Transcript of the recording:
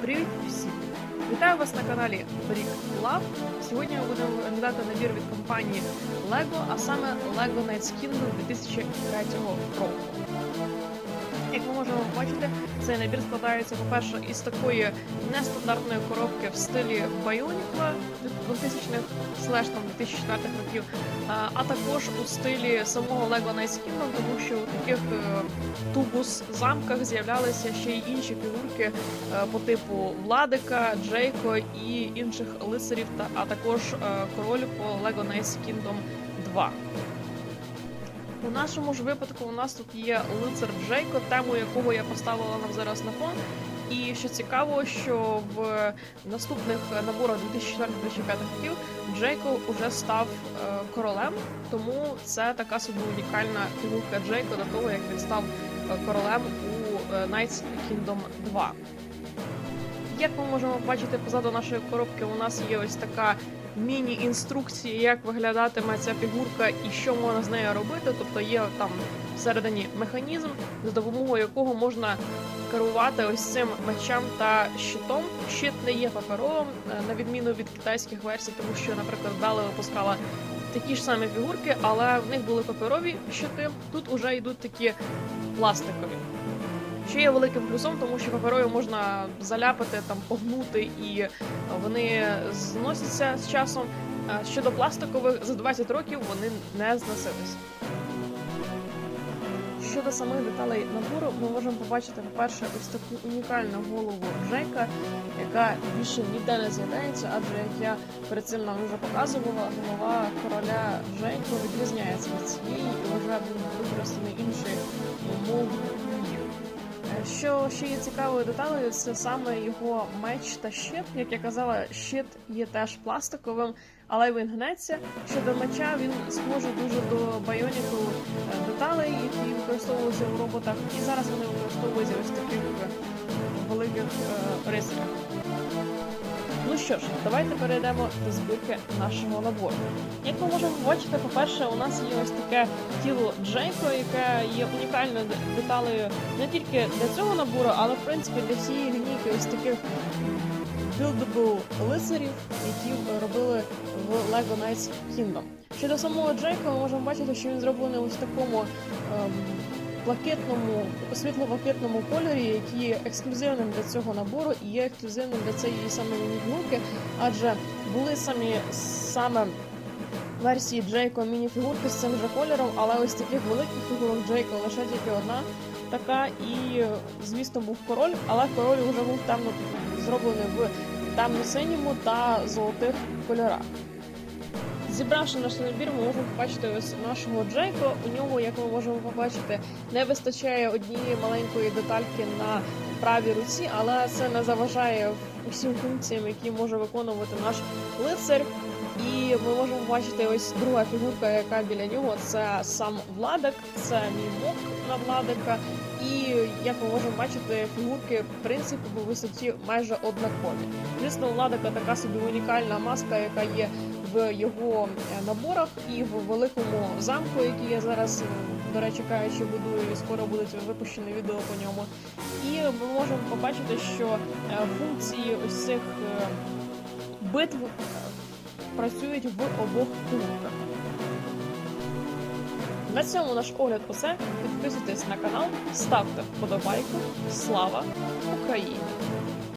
Привіт всім! Вітаю вас на каналі Brick Lab. Сьогодні ми будемо оглядати набір від компанії LEGO, а саме LEGO Night Kingdom 2003 року. Як ми можемо бачити, цей набір складається, по-перше, із такої нестандартної коробки в стилі Bionicle 2000-х, слеш там 2004 років, а, також у стилі самого LEGO Knights Kingdom, тому що у таких е, тубус замках з'являлися ще й інші фігурки е, по типу Владика, Джейко і інших лицарів, а також е, король по LEGO Knights Kingdom 2. У нашому ж випадку у нас тут є лицар Джейко, тему якого я поставила нам зараз на фон. І що цікаво, що в наступних наборах 2004-2005 років Джейко вже став е, королем, тому це така собі унікальна фігурка Джейко до того, як він став е, королем у е, Knights Kingdom 2. Як ми можемо бачити позаду нашої коробки, у нас є ось така міні-інструкція, як виглядатиме ця фігурка і що можна з нею робити. Тобто є там всередині механізм, за допомогою якого можна керувати ось цим мечем та щитом. Щит не є паперовим, е, на відміну від китайських версій, тому що, наприклад, Дали випускала такі ж самі фігурки, але в них були паперові щити. Тут уже йдуть такі пластикові. Що є великим плюсом, тому що паперові можна заляпати, там погнути, і вони зносяться з часом. Щодо пластикових, за 20 років вони не зносились. Щодо самих деталей набору, ми можемо побачити, по-перше, ось таку унікальну голову Джейка, яка більше ніде не з'являється, адже як я перед цим нам вже показувала, голова короля Джейко відрізняється від цієї і вже був використаний інший мов. Що ще є цікавою деталею, це саме його меч та щит. Як я казала, щит є теж пластиковим, але він гнеться. Щодо меча, він схожий дуже до Bionicle е, деталей, які використовувалися у роботах, і зараз вони використовуються ось таких е, великих е, рисах. Що ж, давайте перейдемо до збірки нашого набору. Як ми можемо побачити, по-перше, у нас є ось таке тіло Джейко, яке є унікальною деталею не тільки для цього набору, але в принципі для всієї лінійки ось таких buildable лицарів, які робили в LEGO Knights Kingdom. Щодо самого Джейка, ми можемо бачити, що він зроблений ось такому ем, блакитному, світло-блакитному кольорі, який є ексклюзивним для цього набору і є ексклюзивним для цієї самої мініфігурки, адже були самі саме версії Джейко мініфігурки з цим же кольором, але ось таких великих фігурок Джейко лише тільки одна така, і звісно був король, але король вже був темно зроблений в темно-синьому та золотих кольорах. Зібравши наш набір, ми можемо побачити ось нашого Джейко. У нього, як ми можемо побачити, не вистачає однієї маленької детальки на правій руці, але це не заважає усім функціям, які може виконувати наш лицар. І ми можемо бачити ось друга фігурка, яка біля нього. Це сам Владик, це мімок на Владика. І як ми можемо бачити, фігурки в принципі по висоті майже однакові. Звісно, Владика така собі унікальна маска, яка є в його е, наборах і в великому замку, який я зараз, е, до речі, кажучи, будую, і скоро буде випущене відео по ньому. І ми можемо побачити, що е, функції ось цих битв працюють в обох фігурках. На цьому наш огляд усе. Підписуйтесь на канал, ставте вподобайку. Слава Україні!